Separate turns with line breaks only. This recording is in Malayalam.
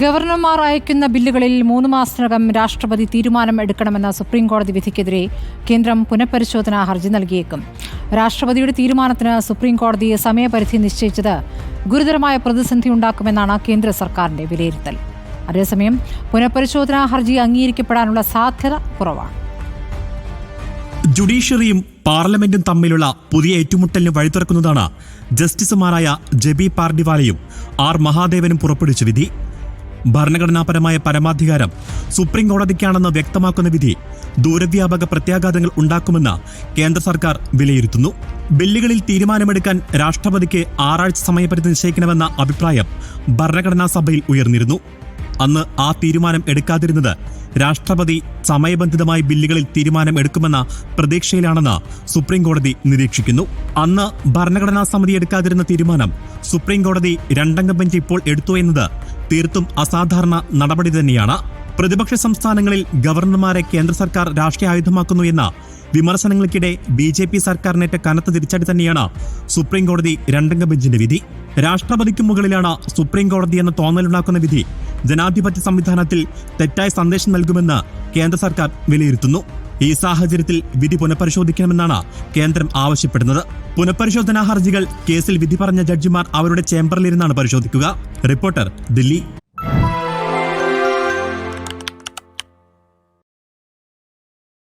ഗവർണർമാർ അയക്കുന്ന ബില്ലുകളിൽ മൂന്ന് മാസത്തിനകം രാഷ്ട്രപതി തീരുമാനം എടുക്കണമെന്ന സുപ്രീംകോടതി വിധിക്കെതിരെ കേന്ദ്രം പുനഃപരിശോധനാ ഹർജി നൽകിയേക്കും. രാഷ്ട്രപതിയുടെ തീരുമാനത്തിന് സുപ്രീംകോടതി സമയപരിധി നിശ്ചയിച്ചത് ഗുരുതരമായ പ്രതിസന്ധി ഉണ്ടാക്കുമെന്നാണ് കേന്ദ്ര സർക്കാരിന്റെ വിലയിരുത്തൽ. അതേസമയം പുനഃപരിശോധനാ ഹർജി അംഗീകരിക്കപ്പെടാനുള്ള സാധ്യത കുറവാണ്.
ജുഡീഷ്യറിയും പാർലമെന്റും തമ്മിലുള്ള പുതിയ ഏറ്റുമുട്ടലിന് വഴിതുറക്കുന്നതാണ് ജസ്റ്റിസുമാരായ ജബി പാർഡിവാലയും ആർ മഹാദേവനും പുറപ്പെടുവിച്ച വിധി. ഭരണഘടനാപരമായ പരമാധികാരം സുപ്രീം കോടതിക്കാണെന്ന് വ്യക്തമാക്കുന്ന വിധി ദൂരവ്യാപക പ്രത്യാഘാതങ്ങൾ ഉണ്ടാക്കുമെന്ന് കേന്ദ്ര സർക്കാർ വിലയിരുത്തുന്നു. ബില്ലുകളിൽ തീരുമാനമെടുക്കാൻ രാഷ്ട്രപതിക്ക് ആറാഴ്ച സമയപരിധി നിശ്ചയിക്കണമെന്ന അഭിപ്രായം ഭരണഘടനാ സഭയിൽ ഉയർന്നിരുന്നു. അന്ന് ആ തീരുമാനം എടുക്കാതിരുന്നത് രാഷ്ട്രപതി സമയബന്ധിതമായി ബില്ലുകളിൽ തീരുമാനം എടുക്കുമെന്ന പ്രതീക്ഷയിലാണെന്ന് സുപ്രീംകോടതി നിരീക്ഷിക്കുന്നു. അന്ന് ഭരണഘടനാ സമിതി എടുക്കാതിരുന്ന തീരുമാനം സുപ്രീംകോടതി രണ്ടംഗ ബെഞ്ച് ഇപ്പോൾ എടുത്തു എന്നത് തീർത്തും അസാധാരണ നടപടി തന്നെയാണ്. പ്രതിപക്ഷ സംസ്ഥാനങ്ങളിൽ ഗവർണർമാരെ കേന്ദ്ര സർക്കാർ രാഷ്ട്രീയ ആയുധമാക്കുന്നു എന്ന വിമർശനങ്ങൾക്കിടെ ബി ജെ പി സർക്കാരിനേറ്റ കനത്ത തിരിച്ചടി തന്നെയാണ് സുപ്രീംകോടതി രണ്ടംഗ ബെഞ്ചിന്റെ വിധി. രാഷ്ട്രപതിക്ക് മുകളിലാണ് സുപ്രീംകോടതി എന്ന തോന്നലുണ്ടാക്കുന്ന വിധി ജനാധിപത്യ സംവിധാനത്തിൽ തെറ്റായ സന്ദേശം നൽകുമെന്ന് കേന്ദ്ര സർക്കാർ വിലയിരുത്തുന്നു. ഈ സാഹചര്യത്തിൽ വിധി പുനഃപരിശോധിക്കണമെന്നാണ് കേന്ദ്രം ആവശ്യപ്പെടുന്നത്. പുനഃപരിശോധനാ ഹർജികൾ കേസിൽ വിധി പറഞ്ഞ ജഡ്ജിമാർ അവരുടെ ചേംബറിലിരുന്നാണ് പരിശോധിക്കുക. റിപ്പോർട്ടർ ദില്ലി.